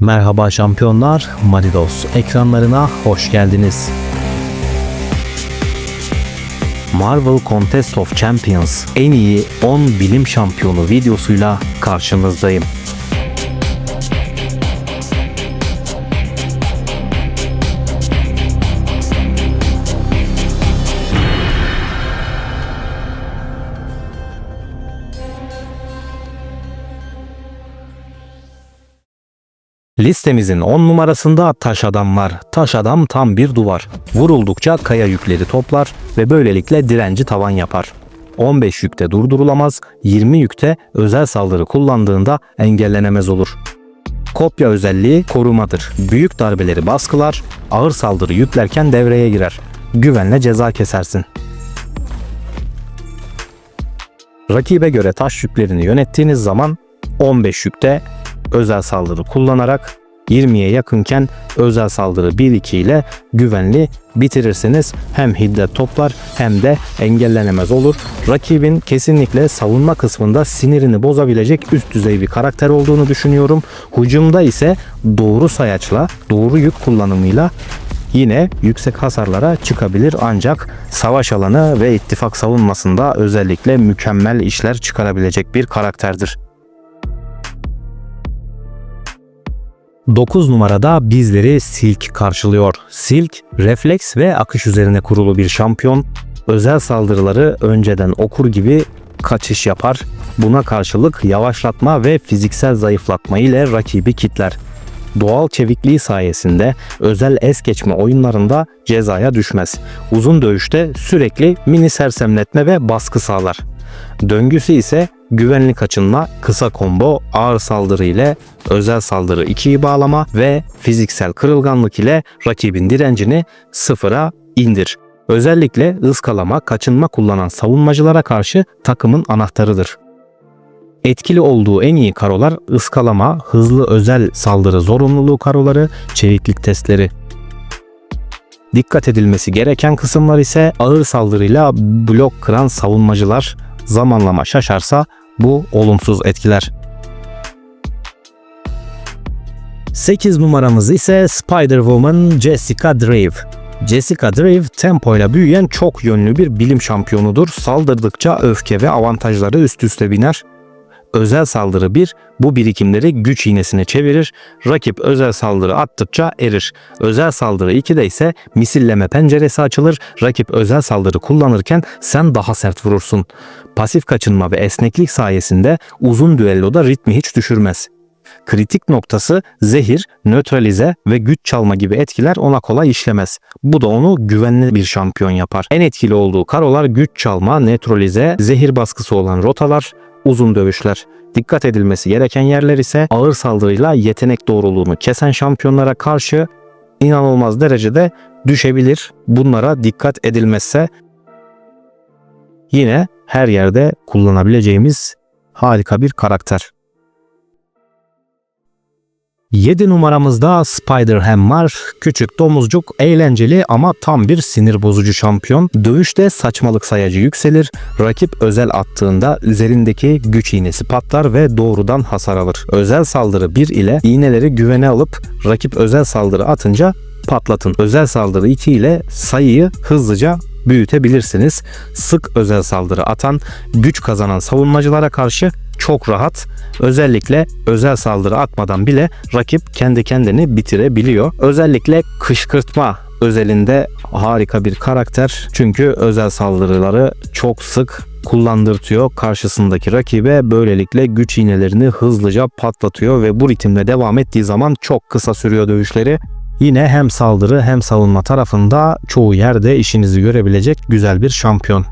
Merhaba şampiyonlar, Maridos ekranlarına hoş geldiniz. Marvel Contest of Champions en iyi 10 bilim şampiyonu videosuyla karşınızdayım. Listemizin 10 numarasında taş adam var. Taş adam tam bir duvar. Vuruldukça kaya yükleri toplar ve böylelikle direnci tavan yapar. 15 yükte durdurulamaz, 20 yükte özel saldırı kullandığında engellenemez olur. Kopya özelliği korumadır. Büyük darbeleri baskılar, ağır saldırı yüklerken devreye girer. Güvenle ceza kesersin. Rakibe göre taş yüklerini yönettiğiniz zaman 15 yükte özel saldırı kullanarak 20'ye yakınken özel saldırı 1-2 ile güvenli bitirirsiniz. Hem hiddet toplar hem de engellenemez olur. Rakibin kesinlikle savunma kısmında sinirini bozabilecek üst düzey bir karakter olduğunu düşünüyorum. Hücumda ise doğru sayaçla, doğru yük kullanımıyla yine yüksek hasarlara çıkabilir ancak savaş alanı ve ittifak savunmasında özellikle mükemmel işler çıkarabilecek bir karakterdir. 9 numarada bizleri Silk karşılıyor. Silk, refleks ve akış üzerine kurulu bir şampiyon. Özel saldırıları önceden okur gibi kaçış yapar. Buna karşılık yavaşlatma ve fiziksel zayıflatma ile rakibi kitler. Doğal çevikliği sayesinde özel es geçme oyunlarında cezaya düşmez. Uzun dövüşte sürekli mini sersemletme ve baskı sağlar. Döngüsü ise güvenli kaçınma, kısa combo, ağır saldırı ile özel saldırı 2'yi bağlama ve fiziksel kırılganlık ile rakibin direncini sıfıra indir. Özellikle ıskalama, kaçınma kullanan savunmacılara karşı takımın anahtarıdır. Etkili olduğu en iyi karolar ıskalama, hızlı özel saldırı zorunluluğu karoları, çeviklik testleri. Dikkat edilmesi gereken kısımlar ise ağır saldırıyla blok kıran savunmacılar zamanlama şaşarsa bu olumsuz etkiler. 8 numaramız ise Spider-Woman Jessica Drave. Jessica Drave tempoyla büyüyen çok yönlü bir bilim şampiyonudur. Saldırdıkça öfke ve avantajları üst üste biner. Özel saldırı 1 bu birikimleri güç iğnesine çevirir. Rakip özel saldırı attıkça erir. Özel saldırı 2'de ise misilleme penceresi açılır. Rakip özel saldırı kullanırken sen daha sert vurursun. Pasif kaçınma ve esneklik sayesinde uzun düelloda ritmi hiç düşürmez. Kritik noktası zehir, nötralize ve güç çalma gibi etkiler ona kolay işlemez. Bu da onu güvenli bir şampiyon yapar. En etkili olduğu karolar güç çalma, nötralize, zehir baskısı olan rotalar, uzun dövüşler. Dikkat edilmesi gereken yerler ise ağır saldırıyla yetenek doğruluğunu kesen şampiyonlara karşı inanılmaz derecede düşebilir. Bunlara dikkat edilmezse yine her yerde kullanabileceğimiz harika bir karakter. 7 numaramızda Spider-Ham var. Küçük domuzcuk, eğlenceli ama tam bir sinir bozucu şampiyon. Dövüşte saçmalık sayacı yükselir. Rakip özel attığında üzerindeki güç iğnesi patlar ve doğrudan hasar alır. Özel saldırı 1 ile iğneleri güvene alıp rakip özel saldırı atınca patlatın. Özel saldırı 2 ile sayıyı hızlıca büyütebilirsiniz. Sık özel saldırı atan, güç kazanan savunmacılara karşı çok rahat. Özellikle özel saldırı atmadan bile rakip kendi kendini bitirebiliyor. Özellikle kışkırtma özelinde harika bir karakter. Çünkü özel saldırıları çok sık kullandırtıyor karşısındaki rakibe böylelikle güç iğnelerini hızlıca patlatıyor ve bu ritimle devam ettiği zaman çok kısa sürüyor dövüşleri. Yine hem saldırı hem savunma tarafında çoğu yerde işinizi görebilecek güzel bir şampiyon.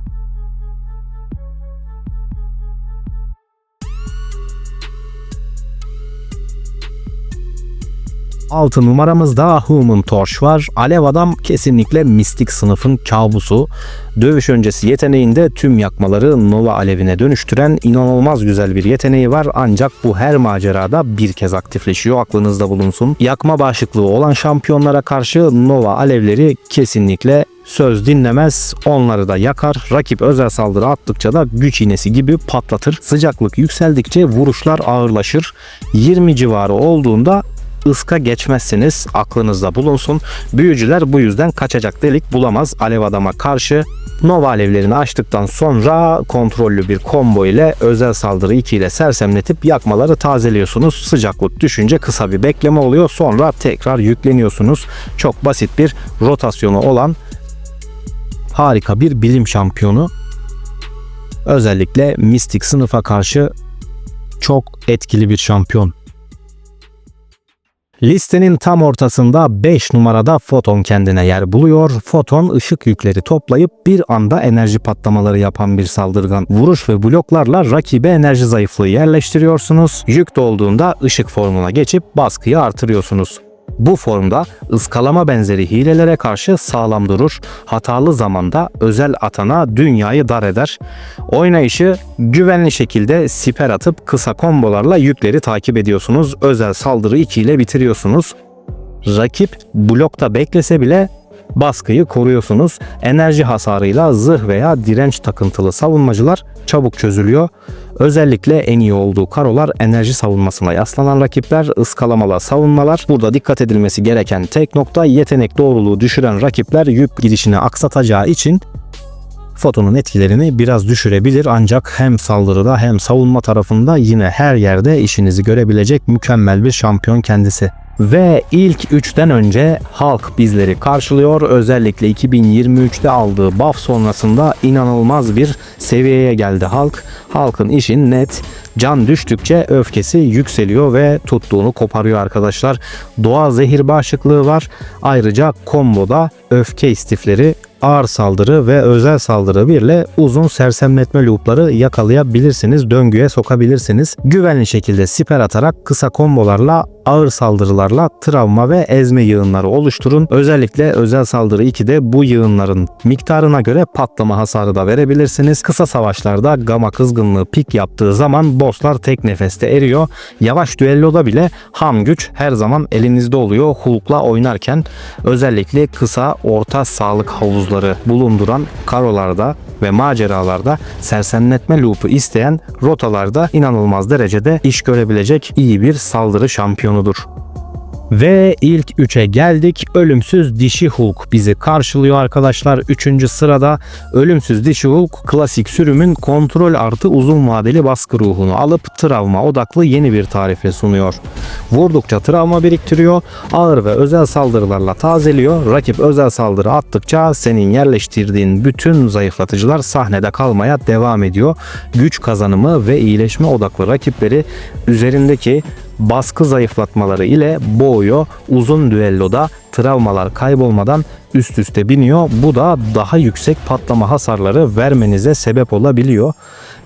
6 numaramızda Human Torch var. Alev adam kesinlikle mistik sınıfın kabusu. Dövüş öncesi yeteneğinde tüm yakmaları Nova alevine dönüştüren inanılmaz güzel bir yeteneği var. Ancak bu her macerada bir kez aktifleşiyor aklınızda bulunsun. Yakma bağışıklığı olan şampiyonlara karşı Nova alevleri kesinlikle söz dinlemez, onları da yakar. Rakip özel saldırı attıkça da güç iğnesi gibi patlatır. Sıcaklık yükseldikçe vuruşlar ağırlaşır. 20 civarı olduğunda ıska geçmezseniz aklınızda bulunsun. Büyücüler bu yüzden kaçacak delik bulamaz alev adama karşı. Nova alevlerini açtıktan sonra kontrollü bir combo ile özel saldırı 2 ile sersemletip yakmaları tazeliyorsunuz. Sıcaklık düşünce kısa bir bekleme oluyor. Sonra tekrar yükleniyorsunuz. Çok basit bir rotasyonu olan harika bir bilim şampiyonu. Özellikle mistik sınıfa karşı çok etkili bir şampiyon. Listenin tam ortasında 5 numarada Foton kendine yer buluyor. Foton ışık yükleri toplayıp bir anda enerji patlamaları yapan bir saldırgan. Vuruş ve bloklarla rakibe enerji zayıflığı yerleştiriyorsunuz. Yük dolduğunda ışık formuna geçip baskıyı artırıyorsunuz. Bu formda ıskalama benzeri hilelere karşı sağlam durur. Hatalı zamanda özel atana dünyayı dar eder. Oynayışı güvenli şekilde siper atıp kısa kombolarla yükleri takip ediyorsunuz. Özel saldırı 2 ile bitiriyorsunuz. Rakip blokta beklese bile baskıyı koruyorsunuz. Enerji hasarıyla zırh veya direnç takıntılı savunmacılar çabuk çözülüyor. Özellikle en iyi olduğu karolar enerji savunmasına yaslanan rakipler, ıskalamalı savunmalar. Burada dikkat edilmesi gereken tek nokta yetenek doğruluğu düşüren rakipler yük gidişini aksatacağı için Fotonun etkilerini biraz düşürebilir ancak hem saldırıda hem savunma tarafında yine her yerde işinizi görebilecek mükemmel bir şampiyon kendisi. Ve ilk üçten önce Hulk bizleri karşılıyor. Özellikle 2023'te aldığı buff sonrasında inanılmaz bir seviyeye geldi Hulk. Hulk'ın işin net. Can düştükçe öfkesi yükseliyor ve tuttuğunu koparıyor arkadaşlar. Doğa zehir bağışıklığı var. Ayrıca komboda öfke istifleri ağır saldırı ve özel saldırı birle uzun sersemletme loopları yakalayabilirsiniz, döngüye sokabilirsiniz. Güvenli şekilde siper atarak kısa kombolarla ağır saldırılarla travma ve ezme yığınları oluşturun. Özellikle özel saldırı 2'de bu yığınların miktarına göre patlama hasarı da verebilirsiniz. Kısa savaşlarda gama kızgınlığı pik yaptığı zaman bosslar tek nefeste eriyor. Yavaş düelloda bile ham güç her zaman elinizde oluyor Hulk'la oynarken. Özellikle kısa orta sağlık havuzları bulunduran karolarda ve maceralarda sersemletme loop'u isteyen rotalarda inanılmaz derecede iş görebilecek iyi bir saldırı şampiyonudur. Ve ilk 3'e geldik. Ölümsüz Dişi Hulk bizi karşılıyor arkadaşlar. 3. sırada Ölümsüz Dişi Hulk klasik sürümün kontrol artı uzun vadeli baskı ruhunu alıp travma odaklı yeni bir tarifle sunuyor. Vurdukça travma biriktiriyor. Ağır ve özel saldırılarla tazeliyor. Rakip özel saldırı attıkça senin yerleştirdiğin bütün zayıflatıcılar sahnede kalmaya devam ediyor. Güç kazanımı ve iyileşme odaklı rakipleri üzerindeki baskı zayıflatmaları ile boğuyor. Uzun düelloda travmalar kaybolmadan üst üste biniyor. Bu da daha yüksek patlama hasarları vermenize sebep olabiliyor.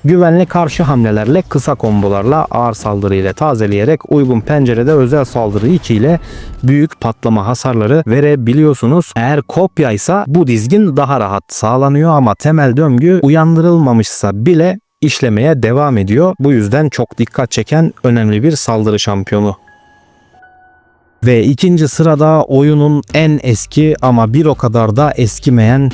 Güvenli karşı hamlelerle kısa kombolarla ağır saldırı ile tazeleyerek uygun pencerede özel saldırı 2 ile büyük patlama hasarları verebiliyorsunuz. Eğer kopya ise bu dizgin daha rahat sağlanıyor ama temel döngü uyandırılmamışsa bile işlemeye devam ediyor. Bu yüzden çok dikkat çeken önemli bir saldırı şampiyonu. Ve ikinci sırada oyunun en eski ama bir o kadar da eskimeyen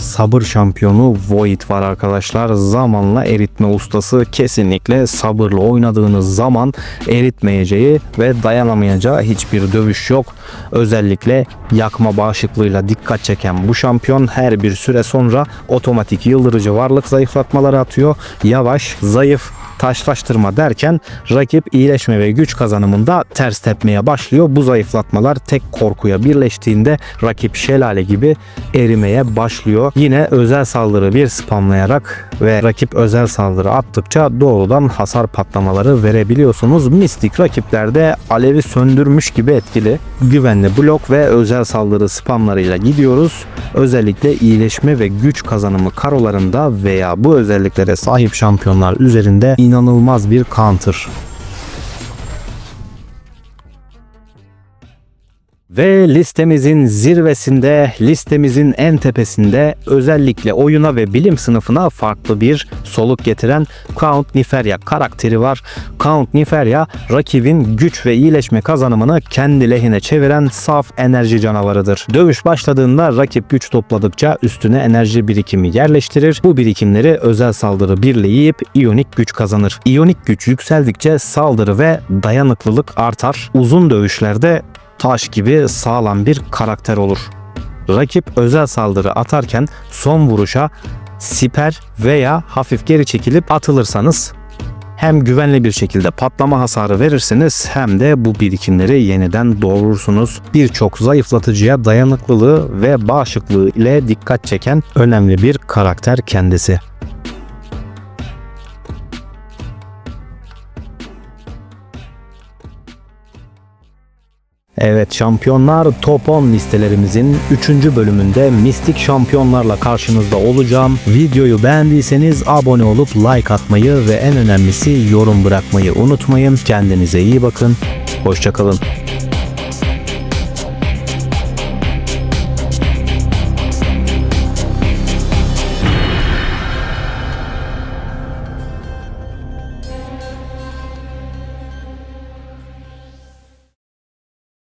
sabır şampiyonu Void var arkadaşlar. Zamanla eritme ustası kesinlikle sabırlı oynadığınız zaman eritmeyeceği ve dayanamayacağı hiçbir dövüş yok. Özellikle yakma bağışıklığıyla dikkat çeken bu şampiyon her bir süre sonra otomatik yıldırıcı varlık zayıflatmaları atıyor. Yavaş, zayıf, taşlaştırma derken rakip iyileşme ve güç kazanımında ters tepmeye başlıyor. Bu zayıflatmalar tek korkuya birleştiğinde rakip şelale gibi erimeye başlıyor. Yine özel saldırı bir spamlayarak ve rakip özel saldırı attıkça doğrudan hasar patlamaları verebiliyorsunuz. Mistik rakiplerde alevi söndürmüş gibi etkili. Güvenli blok ve özel saldırı spamlarıyla gidiyoruz. Özellikle iyileşme ve güç kazanımı karolarında veya bu özelliklere sahip şampiyonlar üzerinde inanılmaz bir counter. Ve listemizin zirvesinde, listemizin en tepesinde özellikle oyuna ve bilim sınıfına farklı bir soluk getiren Count Niferya karakteri var. Count Niferya rakibin güç ve iyileşme kazanımını kendi lehine çeviren saf enerji canavarıdır. Dövüş başladığında rakip güç topladıkça üstüne enerji birikimi yerleştirir. Bu birikimleri özel saldırı birleyip iyonik güç kazanır. İyonik güç yükseldikçe saldırı ve dayanıklılık artar. Uzun dövüşlerde taş gibi sağlam bir karakter olur. Rakip özel saldırı atarken son vuruşa siper veya hafif geri çekilip atılırsanız hem güvenli bir şekilde patlama hasarı verirsiniz hem de bu birikimleri yeniden doğurursunuz. Birçok zayıflatıcıya dayanıklılığı ve bağışıklığı ile dikkat çeken önemli bir karakter kendisi. Evet şampiyonlar top 10 listelerimizin 3. bölümünde mistik şampiyonlarla karşınızda olacağım. Videoyu beğendiyseniz abone olup like atmayı ve en önemlisi yorum bırakmayı unutmayın. Kendinize iyi bakın. Hoşçakalın.